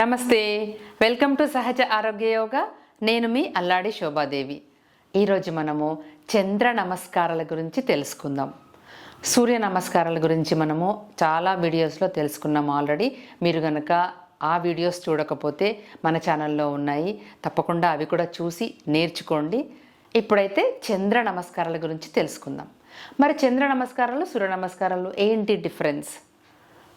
నమస్తే. Welcome to సహజ ఆరోగ్య యోగా. నేను మీ అల్లాడి శోభాదేవి. ఈరోజు మనము చంద్ర నమస్కారాల గురించి తెలుసుకుందాం. సూర్య నమస్కారాల గురించి మనము చాలా వీడియోస్లో తెలుసుకున్నాం ఆల్రెడీ. మీరు కనుక ఆ వీడియోస్ చూడకపోతే మన ఛానల్లో ఉన్నాయి. తప్పకుండా అవి కూడా చూసి నేర్చుకోండి. ఇప్పుడైతే చంద్ర నమస్కారాల గురించి తెలుసుకుందాం. మరి చంద్ర నమస్కారాలు సూర్య నమస్కారాలు ఏంటి డిఫరెన్స్?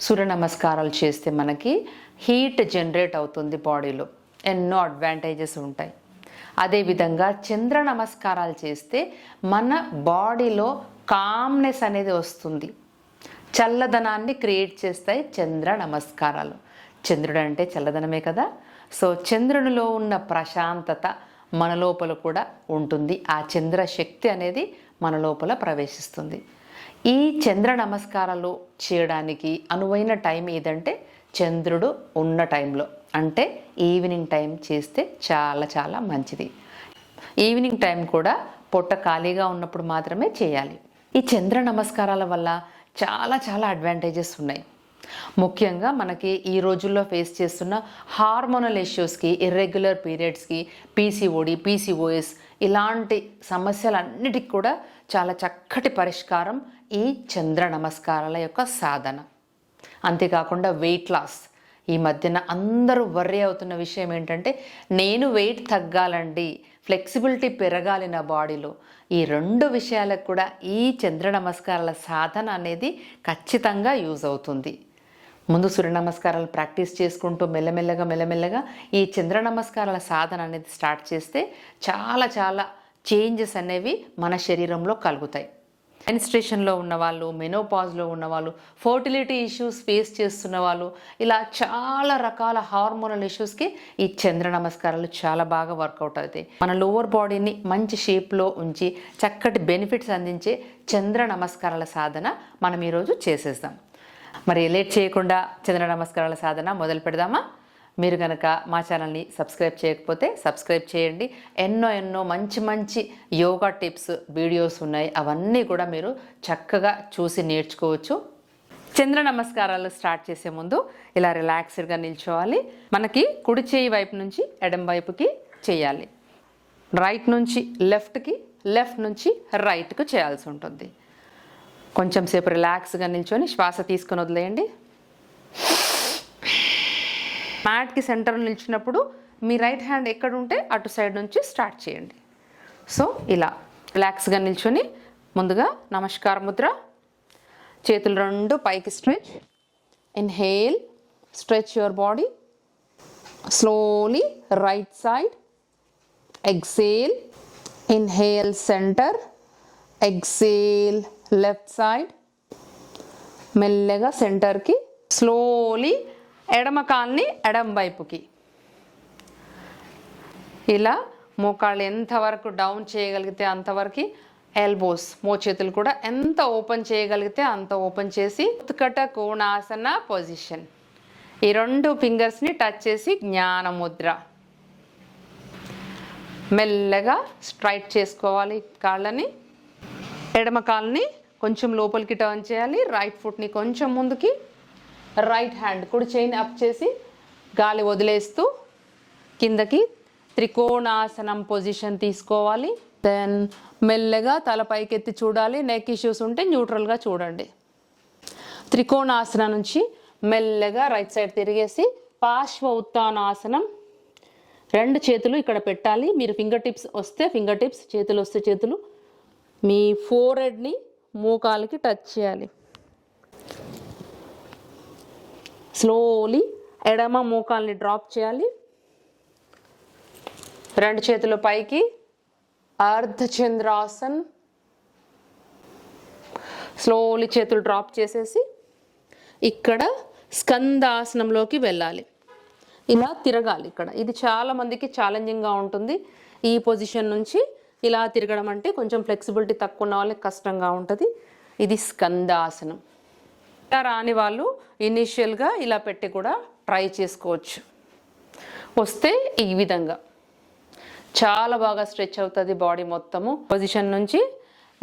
సూర్య నమస్కారాలు చేస్తే మనకి హీట్ జనరేట్ అవుతుంది బాడీలో. ఎన్నో అడ్వాంటేజెస్ ఉంటాయి. అదేవిధంగా చంద్ర నమస్కారాలు చేస్తే మన బాడీలో కామ్నెస్ అనేది వస్తుంది. చల్లదనాన్ని క్రియేట్ చేస్తాయి చంద్ర నమస్కారాలు చంద్రుడు అంటే చల్లదనమే కదా? సో చంద్రునిలో ఉన్న ప్రశాంతత మన లోపల కూడా ఉంటుంది. ఆ చంద్ర శక్తి అనేది మన లోపల ప్రవేశిస్తుంది. ఈ చంద్ర నమస్కారాలు చేయడానికి అనువైన టైం ఏదంటే చంద్రుడు ఉన్న టైంలో. అంటే ఈవినింగ్ టైం చేస్తే చాలా చాలా మంచిది. ఈవినింగ్ టైం కూడా పొట్ట ఖాళీగా ఉన్నప్పుడు మాత్రమే చేయాలి. ఈ చంద్ర నమస్కారాల వల్ల చాలా చాలా అడ్వాంటేజెస్ ఉన్నాయి. ముఖ్యంగా మనకి ఈ రోజుల్లో ఫేస్ చేస్తున్న హార్మోనల్ ఇష్యూస్కి ఇర్రెగ్యులర్ పీరియడ్స్కి పీసీఓడి పీసీఓఎస్ ఇలాంటి సమస్యలన్నిటికి కూడా చాలా చక్కటి పరిష్కారం ఈ చంద్ర నమస్కారాల యొక్క సాధన. అంతేకాకుండా వెయిట్ లాస్ ఈ మధ్యన అందరూ వర్రీ అవుతున్న విషయం ఏంటంటే నేను వెయిట్ తగ్గాలండి ఫ్లెక్సిబిలిటీ పెరగాలి నా బాడీలో. ఈ రెండు విషయాలకు కూడా ఈ చంద్ర నమస్కారాల సాధన అనేది ఖచ్చితంగా యూజ్ అవుతుంది. ముందు సూర్య నమస్కారాలు ప్రాక్టీస్ చేసుకుంటూ మెల్లమెల్లగా మెల్లమెల్లగా ఈ చంద్ర నమస్కారాల సాధన అనేది స్టార్ట్ చేస్తే చాలా చాలా చేంజెస్ అనేవి మన శరీరంలో కలుగుతాయి. మెనిస్ట్రేషన్లో ఉన్నవాళ్ళు మెనోపాజ్లో ఉన్నవాళ్ళు ఫర్టిలిటీ ఇష్యూస్ ఫేస్ చేస్తున్న వాళ్ళు ఇలా చాలా రకాల హార్మోనల్ ఇష్యూస్కి ఈ చంద్ర నమస్కారాలు చాలా బాగా వర్కౌట్ అవుతాయి. మన లోవర్ బాడీని మంచి షేప్లో ఉంచి చక్కటి బెనిఫిట్స్ అందించే చంద్ర నమస్కారాల సాధన మనం ఈరోజు చేసేద్దాం మరి లేట్ చేయకుండా చంద్ర నమస్కారాల సాధన మొదలు పెడదామా? మీరు కనుక మా ఛానల్ని సబ్స్క్రైబ్ చేయకపోతే సబ్స్క్రైబ్ చేయండి. ఎన్నో ఎన్నో మంచి మంచి యోగా టిప్స్ వీడియోస్ ఉన్నాయి. అవన్నీ కూడా మీరు చక్కగా చూసి నేర్చుకోవచ్చు. చంద్ర నమస్కారాలు స్టార్ట్ చేసే ముందు ఇలా రిలాక్స్డ్గా నిల్చోవాలి. మనకి కుడి చేయి వైపు నుంచి ఎడం వైపుకి చేయాలి. రైట్ నుంచి లెఫ్ట్కి లెఫ్ట్ నుంచి రైట్కు చేయాల్సి ఉంటుంది. కొంచెం సేపు రిలాక్స్గా నిల్చొని శ్వాస తీసుకొని వదిలేయండి. మ్యాట్కి సెంటర్ నిలిచినప్పుడు మీ రైట్ హ్యాండ్ ఎక్కడ ఉంటే అటు సైడ్ నుంచి స్టార్ట్ చేయండి. సో ఇలా రిలాక్స్గా నిల్చొని ముందుగా నమస్కార ముద్ర. చేతులు రెండు పైకి stretch. Inhale stretch your body. Slowly right side. Exhale inhale centre. Exhale left side మెల్లగా సెంటర్కి స్లోలీ ఎడమ కాల్ని ఎడమ వైపుకి. ఇలా మోకాళ్ళు ఎంతవరకు డౌన్ చేయగలిగితే అంతవరకు ఎల్బోస్ మోచేతులు కూడా ఎంత ఓపెన్ చేయగలిగితే అంత ఓపెన్ చేసి ఉత్కట కోణాసన పొజిషన్ ఈ రెండు ఫింగర్స్ని టచ్ చేసి జ్ఞాన ముద్ర మెల్లగా స్ట్రైట్ చేసుకోవాలి కాళ్ళని. ఎడమ కాల్ని కొంచెం లోపలికి టర్న్ చేయాలి. రైట్ ఫుట్ని కొంచెం ముందుకి రైట్ హ్యాండ్ కుడి చేయిని అప్ చేసి గాలి వదిలేస్తూ కిందకి త్రికోణాసనం పొజిషన్ తీసుకోవాలి. దెన్ మెల్లగా తల పైకెత్తి చూడాలి. నెక్ ఇష్యూస్ ఉంటే న్యూట్రల్గా చూడండి. త్రికోణాసనం నుంచి మెల్లగా రైట్ సైడ్ తిరిగేసి పార్శ్వ ఉత్తానాసనం రెండు చేతులు ఇక్కడ పెట్టాలి. మీరు ఫింగర్ టిప్స్ వస్తే ఫింగర్ టిప్స్ చేతులు వస్తే చేతులు. మీ ఫోర్ హెడ్ని మోకాలకి టచ్ చేయాలి. స్లోలీ ఎడమ మోకాల్ని డ్రాప్ చేయాలి. రెండు చేతులు పైకి. అర్ధచంద్రాసన్. స్లోలీ చేతులు డ్రాప్ చేసేసి ఇక్కడ స్కందాసనంలోకి వెళ్ళాలి. ఇలా తిరగాలి ఇక్కడ. ఇది చాలామందికి ఛాలెంజింగ్గా ఉంటుంది. ఈ పొజిషన్ నుంచి ఇలా తిరగడం అంటే కొంచెం ఫ్లెక్సిబిలిటీ తక్కువ ఉన్న వాళ్ళకి కష్టంగా ఉంటుంది. ఇది స్కందాసనం. ఇలా రాని వాళ్ళు ఇనిషియల్గా ఇలా పెట్టి కూడా ట్రై చేసుకోవచ్చు. వస్తే ఈ విధంగా. చాలా బాగా స్ట్రెచ్ అవుతుంది బాడీ మొత్తము. పొజిషన్ నుంచి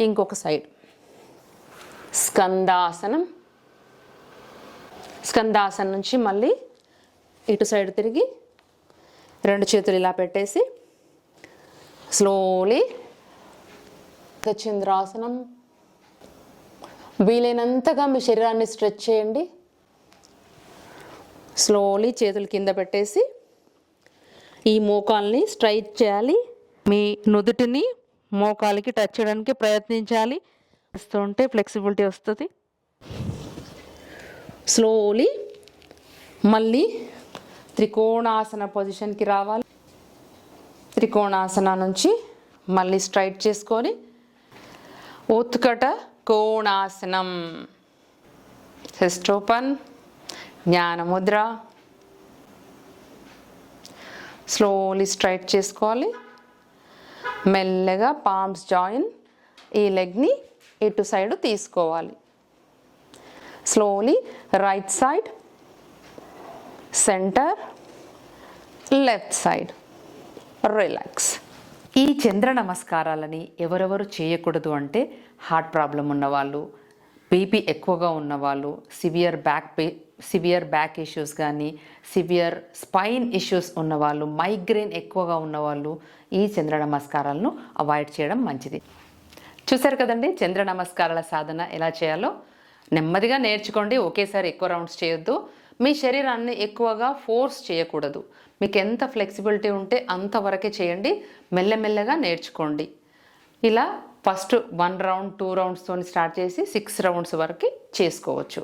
ఇంకొక సైడ్ స్కందాసనం. స్కందాసనం నుంచి మళ్ళీ ఇటు సైడ్ తిరిగి రెండు చేతులు ఇలా పెట్టేసి స్లోలీ చంద్రాసనం వీలైనంతగా మీ శరీరాన్ని స్ట్రెచ్ చేయండి. స్లోలీ చేతులు కింద పెట్టేసి ఈ మోకాల్ని స్ట్రైట్ చేయాలి. మీ నుదుటిని మోకాలికి టచ్ చేయడానికి ప్రయత్నించాలి. వస్తుంటే ఉంటే ఫ్లెక్సిబిలిటీ వస్తుంది. స్లోలీ మళ్ళీ త్రికోణాసన పొజిషన్కి రావాలి. త్రికోణాసన నుంచి మళ్ళీ స్ట్రైట్ చేసుకొని ఉత్కట కోణాసనం చెస్ట్ ఓపెన్ జ్ఞానముద్ర. స్లోలీ స్ట్రైట్ చేసుకోవాలి. మెల్లగా పామ్స్ జాయిన్ ఈ లెగ్ని ఇటు సైడ్ తీసుకోవాలి. Slowly right side centre left side relax ఈ చంద్ర నమస్కారాలని ఎవరెవరు చేయకూడదు అంటే హార్ట్ ప్రాబ్లం ఉన్నవాళ్ళు బీపీ ఎక్కువగా ఉన్నవాళ్ళు severe back pain severe back issues కానీ సివియర్ స్పైన్ ఇష్యూస్ ఉన్నవాళ్ళు మైగ్రేన్ ఎక్కువగా ఉన్నవాళ్ళు ఈ చంద్ర నమస్కారాలను అవాయిడ్ చేయడం మంచిది. చూశారు కదండి? చంద్ర నమస్కారాల సాధన ఎలా చేయాలో? నెమ్మదిగా నేర్చుకోండి. ఒకేసారి ఎక్కువ రౌండ్స్ చేయొద్దు. మీ శరీరాన్ని ఎక్కువగా ఫోర్స్ చేయకూడదు. మీకు ఎంత ఫ్లెక్సిబిలిటీ ఉంటే అంతవరకే చేయండి. మెల్లమెల్లగా నేర్చుకోండి. ఇలా ఫస్ట్ వన్ రౌండ్ టూ రౌండ్స్తో స్టార్ట్ చేసి సిక్స్ రౌండ్స్ వరకు చేసుకోవచ్చు.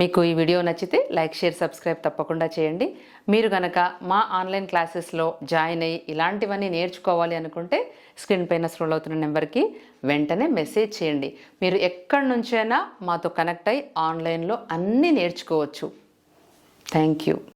మీకు ఈ వీడియో నచ్చితే లైక్ షేర్ సబ్స్క్రైబ్ తప్పకుండా చేయండి. మీరు కనుక మా ఆన్లైన్ క్లాసెస్లో జాయిన్ అయ్యి ఇలాంటివన్నీ నేర్చుకోవాలి అనుకుంటే స్క్రీన్ పైన స్క్రోల్ అవుతున్న నెంబర్కి వెంటనే మెసేజ్ చేయండి. మీరు ఎక్కడి నుంచైనా మాతో కనెక్ట్ అయ్యి ఆన్లైన్లో అన్నీ నేర్చుకోవచ్చు. Thank you.